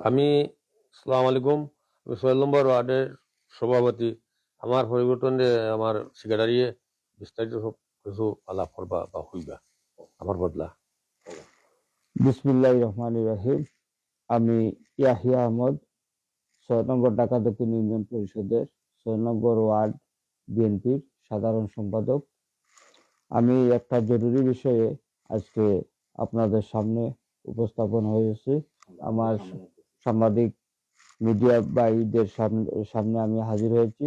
আমি, সালাম আলাইকুম, আমি নম্বর ওয়ার্ডের সভাপতি। আমার পরিবর্তনে আমার সেক্রেটারিয়ে বিস্তারিত সব কিছু আলাপ করবা বা হইবা, আমার বদলা। বিসমিল্লাহ রহমান রাহিম। আমি ইয়াহিয়া আহমদ ছয় নম্বর ঢাকা দক্ষিণ ইউনিয়ন পরিষদের ছয় নম্বর ওয়ার্ড বিএনপির সাধারণ সম্পাদক। আমি একটা জরুরি বিষয়ে আজকে আপনাদের সামনে উপস্থাপন হয়েছে। আমার সাংবাদিক মিডিয়া ভাইদের সামনে আমি হাজির হয়েছি।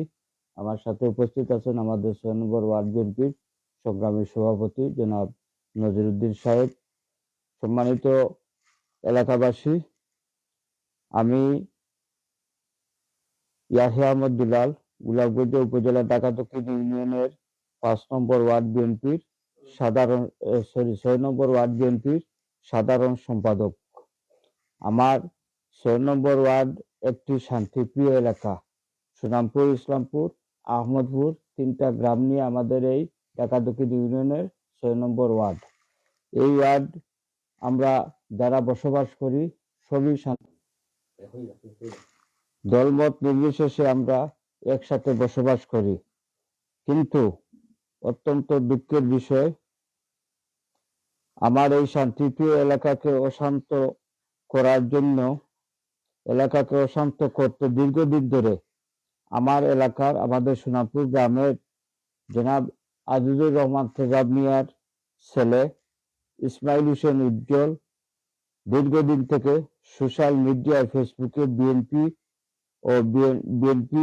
আমার সাথে উপস্থিত আছেন আমাদের ছয় নম্বর ওয়ার্ড বিএনপির সংগ্রামী সভাপতি জনাব নজিরুদ্দিন সাহেব। সম্মানিত এলাকাবাসী, আমি ইয়াহিয়া আহমদ দুলাল গুলাবগঞ্জ উপজেলা ঢাকা দক্ষিণ ইউনিয়নের পাঁচ নম্বর ওয়ার্ড বিএনপির সাধারণ সরি, ছয় নম্বর ওয়ার্ড বিএনপির সাধারণ সম্পাদক। আমার ছয় নম্বর ওয়ার্ড একটি শান্তিপ্রিয় এলাকা। সুনামপুর, ইসলামপুর, আহমদপুর তিনটা গ্রাম নিয়ে আমাদের এই ঢাকা দক্ষিণ ইউনিয়নের ছয় নম্বর ওয়ার্ড। এই ওয়ার্ড আমরা যারা বসবাস করি সবই দলমত নির্বিশেষে আমরা একসাথে বসবাস করি। কিন্তু অত্যন্ত দুঃখের বিষয়, আমার এই শান্তিপ্রিয় এলাকাকে অশান্ত করার জন্য এলাকাকে অশান্ত করতে দীর্ঘদিন ধরে আমার এলাকার আমাদের সোনাপুর গ্রামের জনাব আজিজুর রহমান তেজাব মিয়ার ছেলে ইসমাইল হোসেন উজ্জ্বল দীর্ঘদিন থেকে সোশ্যাল মিডিয়ায় ফেসবুকে বিএনপি ও বিএনপি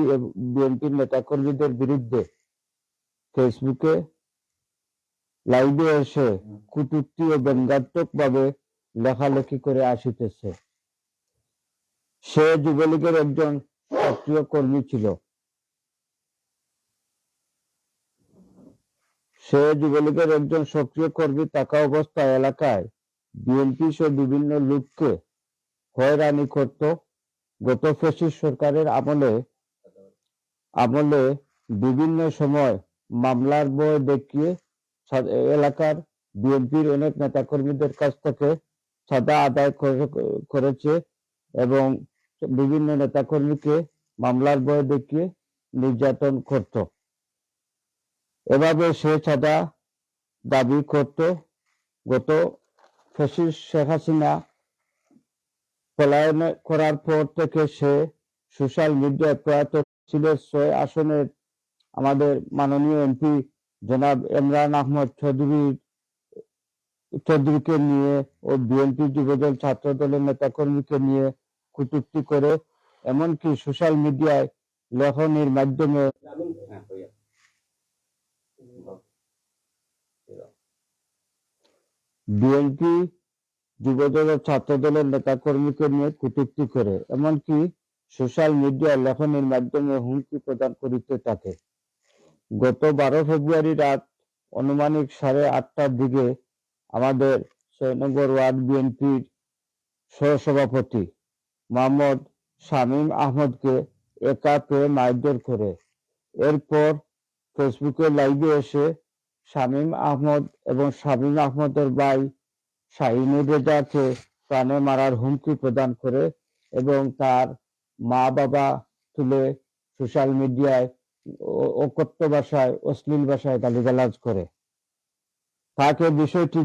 বিএনপির নেতাকর্মীদের বিরুদ্ধে ফেসবুকে লাইভে এসে কুটুক্তি ও ব্যঙ্গাত্মক ভাবে লেখালেখি করে আসিতেছে। সে যুবলীগের একজন সক্রিয় কর্মী ছিল। সে যুবলীগের একজন সক্রিয় কর্মী থাকা অবস্থায় এলাকায় বিএনপি সহ বিভিন্ন লোককে হয়রানি করত। গত ফেসিস সরকারের আমলে আমলে বিভিন্ন সময় মামলার বই দেখিয়ে এলাকার বিএনপির অনেক নেতাকর্মীদের কাছ থেকে সাদা আদায় করে- করেছে এবং বিভিন্ন নেতাকর্মীকে মামলার বই দেখিয়ে নির্যাতন করত। এভাবে সে চাঁদা দাবি করত, গত ফেসিস শেখ হাসিনা পলায়ন করার পর থেকে সে সোশ্যাল মিডিয়ায় প্রয়াত সিলেট ছয় আসনের আমাদের মাননীয় এমপি জনাব ইমরান আহমদ চৌধুরী চৌধুরীকে নিয়ে ও বিএনপি যুবদল ছাত্র দলের নেতাকর্মীকে নিয়ে কটূক্তি করে, এমনকি সোশ্যাল মিডিয়ায় লেখনির মাধ্যমে বিএনপি যুবদল ও ছাত্র দলের নেতাকর্মীকে নিয়ে কটূক্তি করে, এমনকি সোশ্যাল মিডিয়া লেখনের মাধ্যমে হুমকি প্রদান করিতে থাকে। গত বারো ফেব্রুয়ারি রাত অনুমানিক সাড়ে আটটার দিকে আমাদের ছয় নম্বর ওয়ার্ড বিএনপির সহসভাপতি মোহাম্মদ শামীম আহমদকে একা পেয়ে মারধর করে। এরপর ফেসবুকে লাইভে এসে শামীম আহমদ এবং শামীম আহমদের ভাই শাহিনুর রেজাকে প্রাণে মারার হুমকি প্রদান করে এবং তার মা বাবা তুলে সোশ্যাল মিডিয়ায় অকথ্য ভাষায়, অশ্লীল ভাষায় গালিগালাজ করে। তাকে বিষয়টি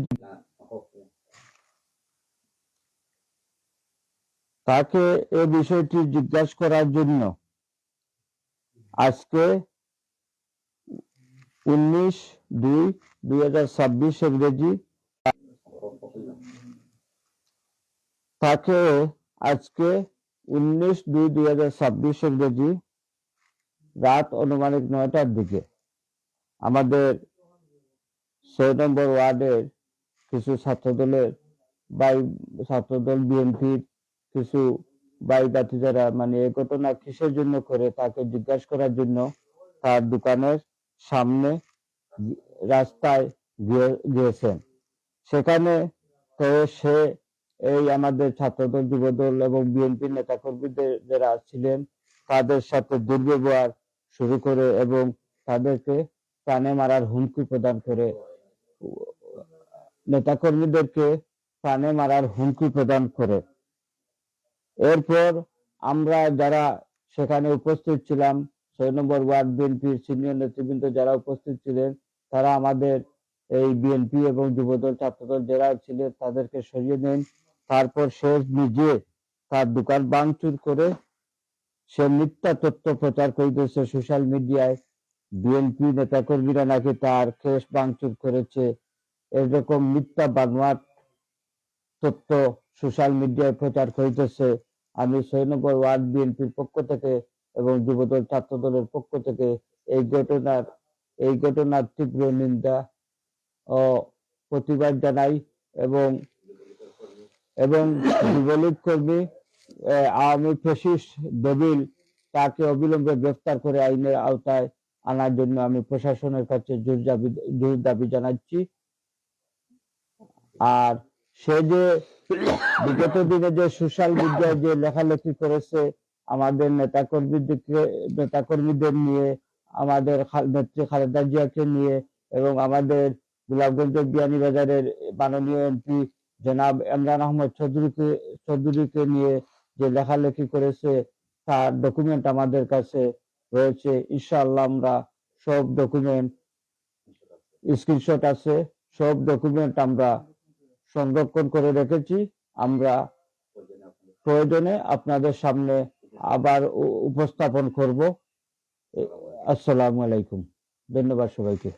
তাকে এ বিষয়টি জিজ্ঞাসা করার জন্য আজকে উনিশ দুই দুই হাজার ছাব্বিশ ইংরেজি তাকে আজকে উনিশ দুই দুই হাজার ছাব্বিশ ইংরেজি রাত অনুমানিক নয়টার দিকে আমাদের ছয় নম্বর ওয়ার্ডের কিছু ছাত্রদলের বাই ছাত্রদল বিএনপির কিছু বাই যারা মানে এ ঘটনা কিসের জন্য করে তাকে জিজ্ঞাসা করার জন্য তার দোকানের সামনে রাস্তায় গিয়ে- গিয়েছেন। সেখানে তো সে এই আমাদের ছাত্রদল, যুবদল এবং বিএনপি নেতাকর্মীদের যারা ছিলেন তাদের সাথে দুর্ব্যবহার শুরু করে এবং তাদেরকে প্রাণে মারার হুমকি প্রদান করে। নেতাকর্মীদেরকে প্রাণে মারার হুমকি প্রদান করে। এরপর আমরা যারা সেখানে উপস্থিত ছিলাম, ছয় নম্বর ওয়ার্ড বিএনপির সিনিয়র নেতৃবৃন্দ যারা উপস্থিত ছিলেন, তারা আমাদের এই বিএনপি এবং যুবদল, ছাত্রদল যারা ছিলেন তাদেরকে সরিয়ে নেন। তারপর সে নিজে তার দোকান ভাঙচুর করে সে মিথ্যা তথ্য প্রচার করিতেছে সোশ্যাল মিডিয়ায়। বিএনপি নেতাকর্মীরা নাকি তার কেস ভাঙচুর করেছে। এরকম মিথ্যা বানোয়াট তথ্য সোশ্যাল মিডিয়ায় প্রচার করিতেছে। আমি নম্বর ওয়ার্ড বিএনপির পক্ষ থেকে এবং যুবদল ছাত্র দলের পক্ষ থেকে এই ঘটনার এই ঘটনার তীব্র নিন্দা ও প্রতিবাদ জানাই এবং এবং যুবলীগ কর্মী আওয়ামী ফেসিস্ট দবিল তাকে অবিলম্বে গ্রেফতার করে আইনের আওতায় আনার জন্য আমি প্রশাসনের কাছে জোর দাবি জোর দাবি জানাচ্ছি। আর সে যে বিগত দিনে যে সোশ্যাল মিডিয়ায় যে লেখালেখি করেছে, আমাদের নেতাকর্মীদেরকে নেতাকর্মীদের নিয়ে, আমাদের নেত্রী খালেদা জিয়াকে নিয়ে এবং আমাদের গোলাপগঞ্জের বিয়ানীবাজারের মাননীয় এমপি জনাব ইমরান আহমদ চৌধুরীকে চৌধুরীকে নিয়ে যে লেখালেখি করেছে, তার ডকুমেন্ট আমাদের কাছে রয়েছে। ইনশাআল্লাহ আমরা সব ডকুমেন্ট স্ক্রিনশট আছে, সব ডকুমেন্ট আমরা সংরক্ষণ করে রেখেছি। আমরা প্রয়োজনে আপনাদের সামনে আবার উপস্থাপন করব। আসসালামু আলাইকুম। ধন্যবাদ সবাইকে।